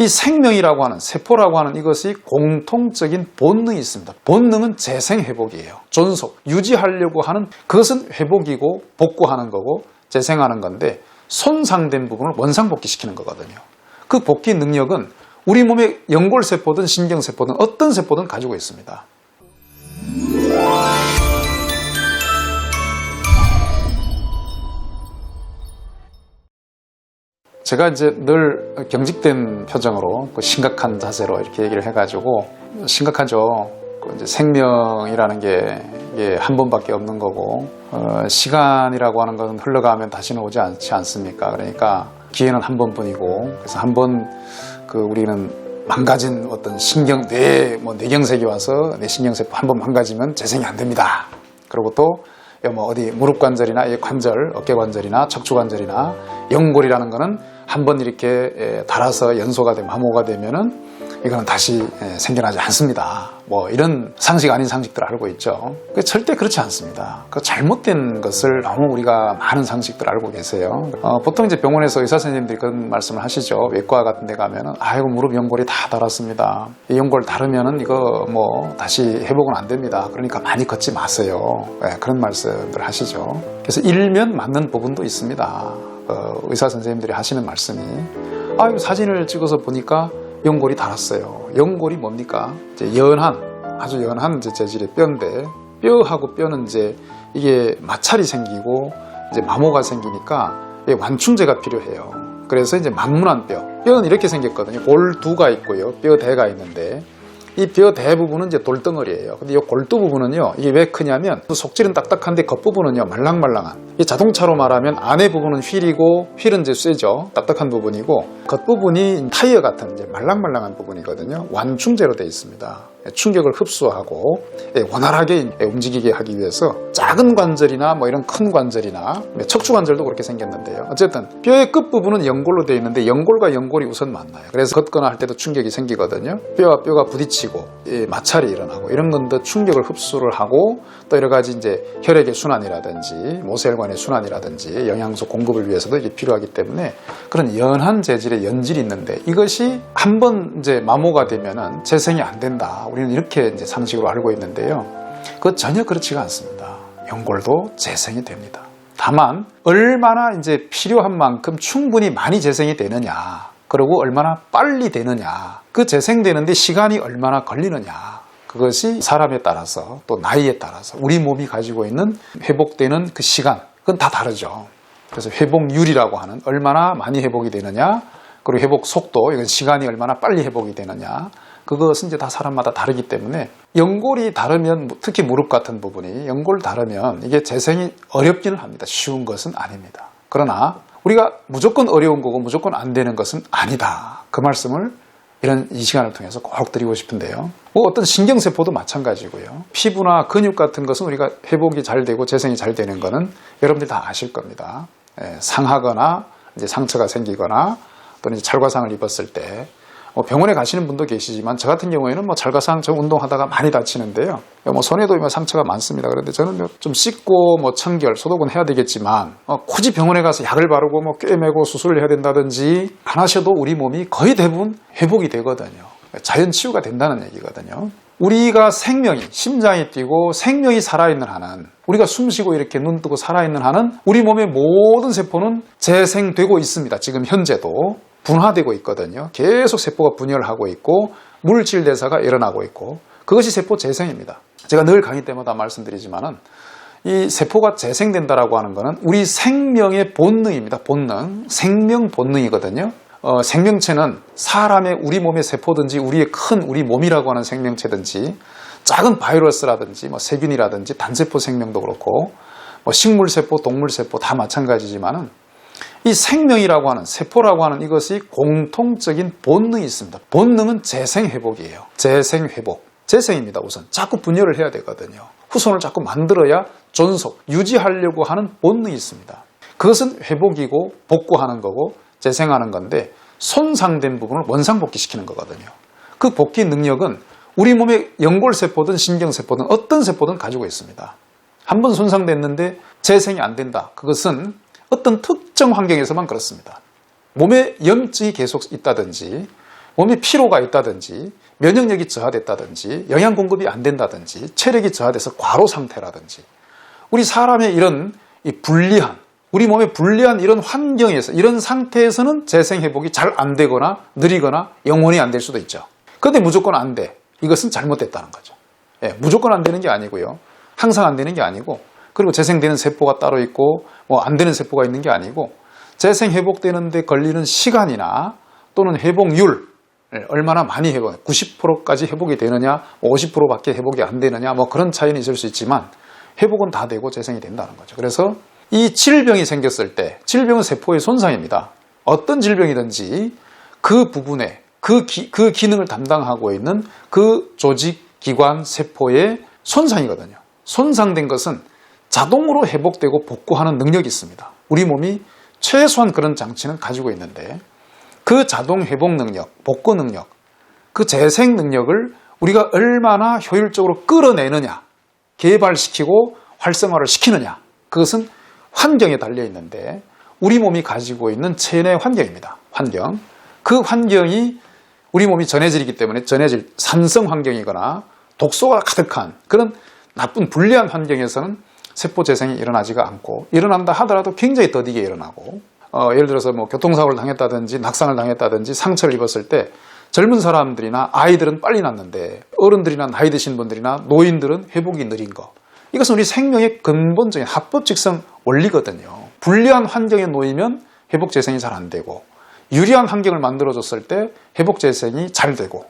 이 생명이라고 하는 세포라고 하는 이것이 공통적인 본능이 있습니다. 본능은 재생 회복이에요. 존속, 유지하려고 하는 그것은 회복이고 복구하는 거고 재생하는 건데 손상된 부분을 원상복귀시키는 거거든요. 그 복귀 능력은 우리 몸의 연골세포든 신경세포든 어떤 세포든 가지고 있습니다. 제가 이제 늘 경직된 표정으로 그 심각한 자세로 이렇게 얘기를 해가지고 심각하죠. 그 이제 생명이라는 게 한 번밖에 없는 거고 어, 시간이라고 하는 것은 흘러가면 다시는 오지 않지 않습니까? 그러니까 기회는 한 번뿐이고 그래서 한 번 그 우리는 망가진 어떤 신경 뇌뭐 뇌경색이 와서 뇌 신경세포 한 번 망가지면 재생이 안 됩니다. 그리고 또 뭐 어디 무릎 관절이나 이 관절, 어깨 관절이나 척추 관절이나 연골이라는 거는 한 번 이렇게 에, 달아서 연소가 되면 암호가 되면은 이거는 다시 에, 생겨나지 않습니다. 뭐 이런 상식 아닌 상식들 알고 있죠. 그 절대 그렇지 않습니다. 그 잘못된 것을 너무 우리가 많은 상식들 알고 계세요. 어, 보통 이제 병원에서 의사 선생님들이 그런 말씀을 하시죠. 외과 같은 데 가면은 아이고 무릎 연골이 다 달았습니다. 이 연골 다르면은 이거 뭐 다시 회복은 안 됩니다. 그러니까 많이 걷지 마세요. 네, 그런 말씀들 하시죠. 그래서 일면 맞는 부분도 있습니다. 어, 의사 선생님들이 하시는 말씀이 아, 이 사진을 찍어서 보니까 연골이 닳았어요. 연골이 뭡니까? 이제 연한, 아주 연한 이제 재질의 뼈인데 뼈하고 뼈는 이제 이게 마찰이 생기고 이제 마모가 생기니까 완충제가 필요해요. 그래서 이제 만문한 뼈. 뼈는 이렇게 생겼거든요. 골 두가 있고요. 뼈 대가 있는데 이 뼈 대부분은 이제 돌덩어리예요. 근데 이 골두 부분은요, 이게 왜 크냐면 속질은 딱딱한데 겉부분은요 말랑말랑한. 이 자동차로 말하면 안에 부분은 휠이고 휠은 이제 쇠죠. 딱딱한 부분이고 겉부분이 타이어 같은 이제 말랑말랑한 부분이거든요. 완충제로 되어 있습니다. 충격을 흡수하고 예, 원활하게 움직이게 하기 위해서 작은 관절이나 뭐 이런 큰 관절이나 척추 관절도 그렇게 생겼는데요. 어쨌든 뼈의 끝 부분은 연골로 되어 있는데 연골과 연골이 우선 만나요. 그래서 걷거나 할 때도 충격이 생기거든요. 뼈와 뼈가 부딪히고 예, 마찰이 일어나고 이런 건도 충격을 흡수를 하고 또 여러 가지 이제 혈액의 순환이라든지 모세혈관의 순환이라든지 영양소 공급을 위해서도 이게 필요하기 때문에 그런 연한 재질의 연질이 있는데 이것이 한 번 이제 마모가 되면은 재생이 안 된다. 우리는 이렇게 이제 상식으로 알고 있는데요. 그 전혀 그렇지가 않습니다. 연골도 재생이 됩니다. 다만 얼마나 이제 필요한 만큼 충분히 많이 재생이 되느냐, 그리고 얼마나 빨리 되느냐, 그 재생되는데 시간이 얼마나 걸리느냐, 그것이 사람에 따라서 또 나이에 따라서 우리 몸이 가지고 있는 회복되는 그 시간, 그건 다 다르죠. 그래서 회복률이라고 하는 얼마나 많이 회복이 되느냐, 그리고 회복 속도, 이건 시간이 얼마나 빨리 회복이 되느냐, 그것은 이제 다 사람마다 다르기 때문에 연골이 다르면 특히 무릎 같은 부분이 연골 다르면 이게 재생이 어렵기는 합니다. 쉬운 것은 아닙니다. 그러나 우리가 무조건 어려운 거고 무조건 안 되는 것은 아니다. 그 말씀을 이런 이 시간을 통해서 꼭 드리고 싶은데요. 뭐 어떤 신경세포도 마찬가지고요. 피부나 근육 같은 것은 우리가 회복이 잘 되고 재생이 잘 되는 거는 여러분들 다 아실 겁니다. 예, 상하거나 이제 상처가 생기거나 또는 이제 찰과상을 입었을 때뭐 병원에 가시는 분도 계시지만 저 같은 경우에는 뭐저 운동하다가 많이 다치는데요. 뭐 손에도 뭐 상처가 많습니다. 그런데 저는 좀 씻고 뭐 청결, 소독은 해야 되겠지만 어, 굳이 병원에 가서 약을 바르고 뭐 꿰매고 수술을 해야 된다든지 안 하셔도 우리 몸이 거의 대부분 회복이 되거든요. 자연 치유가 된다는 얘기거든요. 우리가 생명이 심장이 뛰고 생명이 살아있는 한은 우리가 숨쉬고 이렇게 눈 뜨고 살아있는 한은 우리 몸의 모든 세포는 재생되고 있습니다. 지금 현재도 분화되고 있거든요. 계속 세포가 분열하고 있고 물질 대사가 일어나고 있고 그것이 세포 재생입니다. 제가 늘 강의 때마다 말씀드리지만은 이 세포가 재생된다라고 하는 것은 우리 생명의 본능입니다. 본능, 생명 본능이거든요. 어, 생명체는 사람의 우리 몸의 세포든지 우리의 큰 우리 몸이라고 하는 생명체든지 작은 바이러스라든지 뭐 세균이라든지 단세포 생명도 그렇고 뭐 식물 세포, 동물 세포 다 마찬가지지만은 이 생명이라고 하는 세포라고 하는 이것이 공통적인 본능이 있습니다. 본능은 재생회복이에요. 재생회복. 재생입니다. 우선 자꾸 분열을 해야 되거든요. 후손을 자꾸 만들어야 존속, 유지하려고 하는 본능이 있습니다. 그것은 회복이고 복구하는 거고 재생하는 건데 손상된 부분을 원상복귀시키는 거거든요. 그 복귀 능력은 우리 몸의 연골세포든 신경세포든 어떤 세포든 가지고 있습니다. 한 번 손상됐는데 재생이 안 된다. 그것은 어떤 특정 환경에서만 그렇습니다. 몸에 염증이 계속 있다든지 몸에 피로가 있다든지 면역력이 저하됐다든지 영양 공급이 안 된다든지 체력이 저하돼서 과로 상태라든지 우리 사람의 이런 이 불리한 우리 몸에 불리한 이런 환경에서 이런 상태에서는 재생 회복이 잘 안 되거나 느리거나 영원히 안 될 수도 있죠. 근데 무조건 안 돼. 이것은 잘못됐다는 거죠. 예, 무조건 안 되는 게 아니고요. 항상 안 되는 게 아니고 그리고 재생되는 세포가 따로 있고 뭐 안 되는 세포가 있는 게 아니고 재생 회복되는데 걸리는 시간이나 또는 회복률 예, 얼마나 많이 회복, 90%까지 회복이 되느냐, 50%밖에 회복이 안 되느냐, 뭐 그런 차이는 있을 수 있지만 회복은 다 되고 재생이 된다는 거죠. 그래서 이 질병이 생겼을 때, 질병은 세포의 손상입니다. 어떤 질병이든지 그 부분에 그, 기, 그 기능을 담당하고 있는 그 조직, 기관, 세포의 손상이거든요. 손상된 것은 자동으로 회복되고 복구하는 능력이 있습니다. 우리 몸이 최소한 그런 장치는 가지고 있는데 그 자동 회복 능력, 복구 능력, 그 재생 능력을 우리가 얼마나 효율적으로 끌어내느냐, 개발시키고 활성화를 시키느냐, 그것은 환경에 달려 있는데 우리 몸이 가지고 있는 체내 환경입니다. 환경. 그 환경이 우리 몸이 전해질이기 때문에 전해질 산성 환경이거나 독소가 가득한 그런 나쁜 불리한 환경에서는 세포 재생이 일어나지가 않고 일어난다 하더라도 굉장히 더디게 일어나고 어, 예를 들어서 뭐 교통사고를 당했다든지 낙상을 당했다든지 상처를 입었을 때 젊은 사람들이나 아이들은 빨리 낫는데 어른들이나 나이 드신 분들이나 노인들은 회복이 느린 거 이것은 우리 생명의 근본적인 합법직성 원리거든요. 불리한 환경에 놓이면 회복 재생이 잘 안 되고 유리한 환경을 만들어줬을 때 회복 재생이 잘 되고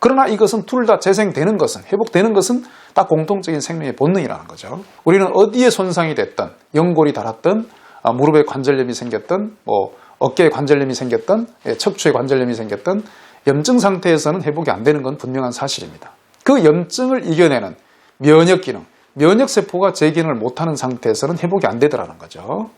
그러나 이것은 둘 다 재생되는 것은 회복되는 것은 다 공통적인 생명의 본능이라는 거죠. 우리는 어디에 손상이 됐든 연골이 닳았든 아, 무릎에 관절염이 생겼든 뭐 어깨에 관절염이 생겼든 예, 척추에 관절염이 생겼든 염증 상태에서는 회복이 안 되는 건 분명한 사실입니다. 그 염증을 이겨내는 면역 기능, 면역 세포가 재기능을 못하는 상태에서는 회복이 안 되더라는 거죠.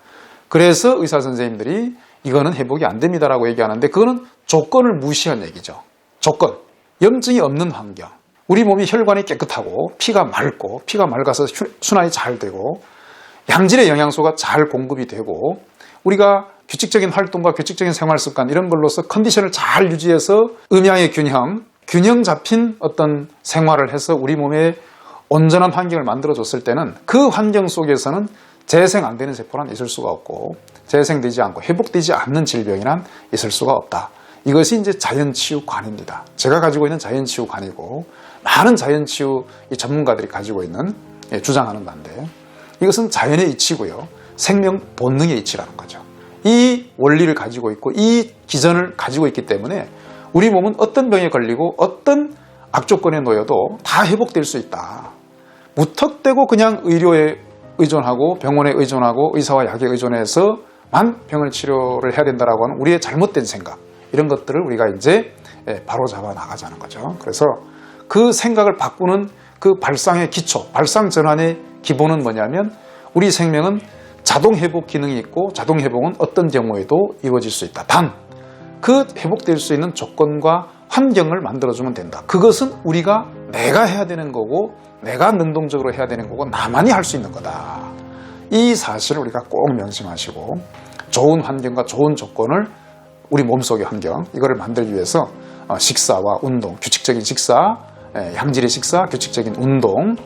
그래서 의사 선생님들이 이거는 회복이 안 됩니다라고 얘기하는데 그거는 조건을 무시한 얘기죠. 조건. 염증이 없는 환경. 우리 몸이 혈관이 깨끗하고 피가 맑고 피가 맑아서 순환이 잘 되고 양질의 영양소가 잘 공급이 되고 우리가 규칙적인 활동과 규칙적인 생활 습관 이런 걸로서 컨디션을 잘 유지해서 음양의 균형, 균형 잡힌 어떤 생활을 해서 우리 몸에 온전한 환경을 만들어 줬을 때는 그 환경 속에서는 재생 안 되는 세포란 있을 수가 없고 재생되지 않고 회복되지 않는 질병이란 있을 수가 없다. 이것이 이제 자연치유관입니다. 제가 가지고 있는 자연치유관이고 많은 자연치유 전문가들이 가지고 있는 예, 주장하는 건데 이것은 자연의 이치고요. 생명 본능의 이치라는 거죠. 이 원리를 가지고 있고 이 기전을 가지고 있기 때문에 우리 몸은 어떤 병에 걸리고 어떤 악조건에 놓여도 다 회복될 수 있다. 무턱대고 그냥 의료에 의존하고 병원에 의존하고 의사와 약에 의존해서만 병을 치료를 해야 된다라고 하는 우리의 잘못된 생각 이런 것들을 우리가 이제 예, 바로 잡아 나가자는 거죠. 그래서 그 생각을 바꾸는 그 발상의 기초, 발상 전환의 기본은 뭐냐면 우리 생명은 자동 회복 기능이 있고 자동 회복은 어떤 경우에도 이루어질 수 있다. 단, 그 회복될 수 있는 조건과 환경을 만들어주면 된다. 그것은 우리가 내가 해야 되는 거고 내가 능동적으로 해야 되는 거고 나만이 할 수 있는 거다. 이 사실을 우리가 꼭 명심하시고 좋은 환경과 좋은 조건을 우리 몸속의 환경 이거를 만들기 위해서 어, 식사와 운동, 규칙적인 식사, 양질의 식사, 규칙적인 운동,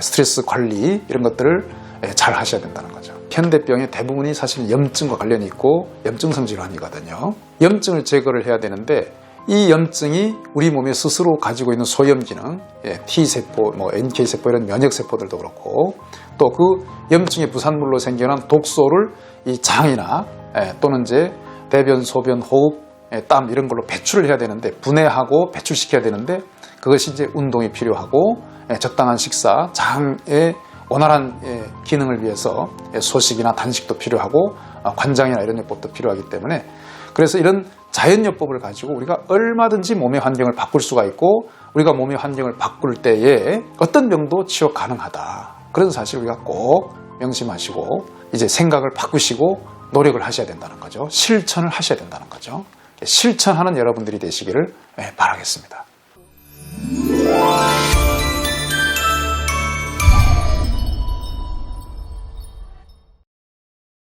스트레스 관리 이런 것들을 잘 하셔야 된다는 거죠. 현대병의 대부분이 사실 염증과 관련이 있고 염증성 질환이거든요. 염증을 제거를 해야 되는데 이 염증이 우리 몸에 스스로 가지고 있는 소염 기능, T세포, 뭐 NK세포 이런 면역세포들도 그렇고 또 그 염증의 부산물로 생겨난 독소를 이 장이나 또는 이제 대변, 소변, 호흡, 땀 이런 걸로 배출을 해야 되는데 분해하고 배출시켜야 되는데 그것이 이제 운동이 필요하고 적당한 식사, 장의 원활한 기능을 위해서 소식이나 단식도 필요하고 어, 관장이나 이런 요법도 필요하기 때문에 그래서 이런 자연요법을 가지고 우리가 얼마든지 몸의 환경을 바꿀 수가 있고 우리가 몸의 환경을 바꿀 때에 어떤 병도 치료 가능하다. 그런 사실 우리가 꼭 명심하시고 이제 생각을 바꾸시고 노력을 하셔야 된다는 거죠. 실천을 하셔야 된다는 거죠. 실천하는 여러분들이 되시기를 바라겠습니다.